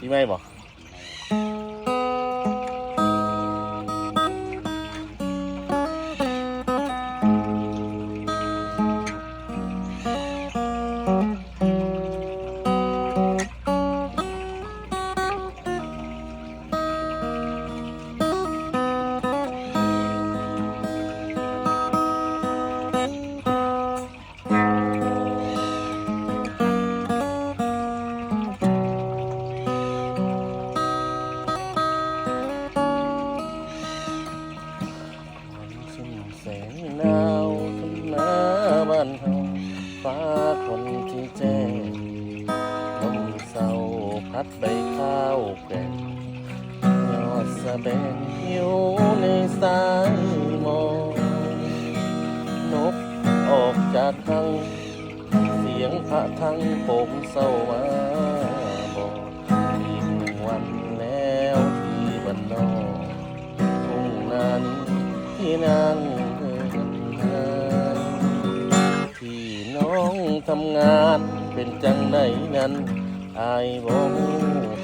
ที่ไม่บ ใบข้าวแกล้งยอดสะแบงหิวในสายมอกนกออกจากทัง เสียงพระทังโป่งเศร้ามาบอกอีกหนึ่งวันแล้วที่บ้านนอกทุ่งนานี้ที่นั่งเดินที่น้องทำงานเป็นจังไหนนั้น ไอ้บง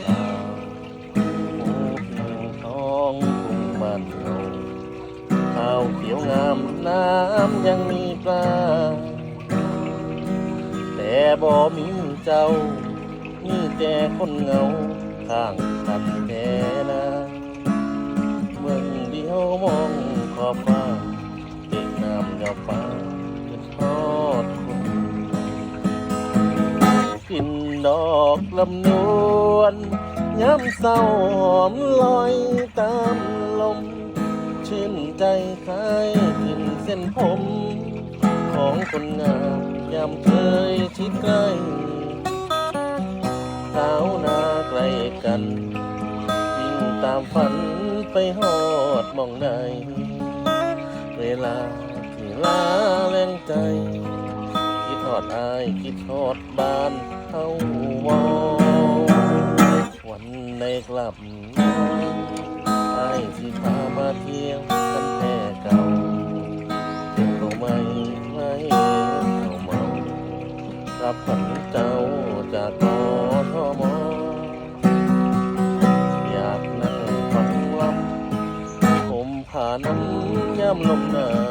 ตาหูพิงทองทุ่งบ้านเราข้าวเขียวงามน้ำยังมีปลา แต่บ่มีเจ้า มีแต่คนเหงาข้างกันแท้นะ ดอกลำนวนย้ำเศร้าหอมลอยตามลม ชื่นใจคล้ายกินเส้นผม ของคนงามยามเคยชิดใกล้สาวนาไกลกันวิ่งตามฝันไปหอดมองใดเวลาที่ลาแรงใจ คิดทอดอาย คิดทอดบ้าน เฮาวอวันในกลับน้อยอายสิพามาเที่ยวกันแท่เก่าเก็บเอาไม่ไม่เข้าเมารับฝันเจ้าจากกทมอยากนั่งฟังลำผมผ่าน้ำย่ำลมหนา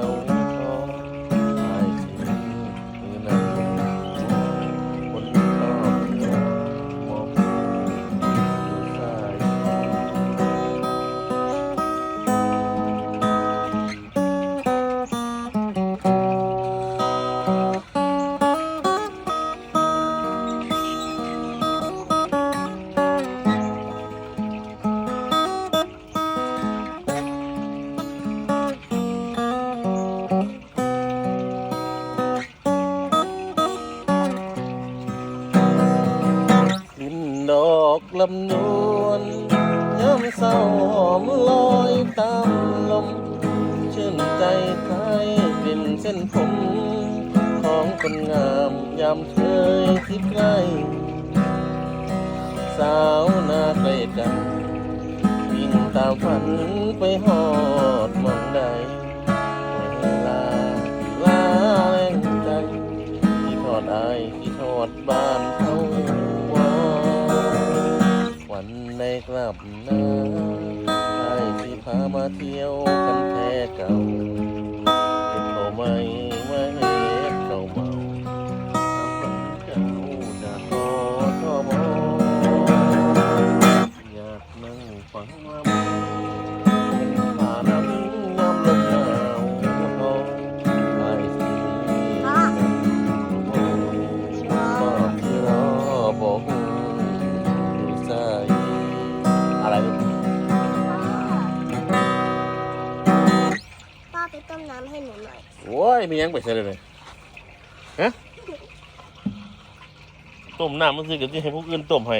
ดอกลำนวนย้ำเศร้าหอมลอยตามลม ชื่นใจใครกลิ่นเส้นผม ของคนงามยามเคยคิดใกล้ สาวนาใกล้กัน วิ่งตามฝันไปหอดมองใดเวลาลาแรงใจที่ทอดอายที่ทอดบ้า เที่ยวกันแค่เก่า พ่อไปต้มน้ำให้หนูหน่อยโอ้ยมียังไปใช่เลยเลยฮะต้มน้ำมันสิกับที่ให้พวกอื่นต้มให้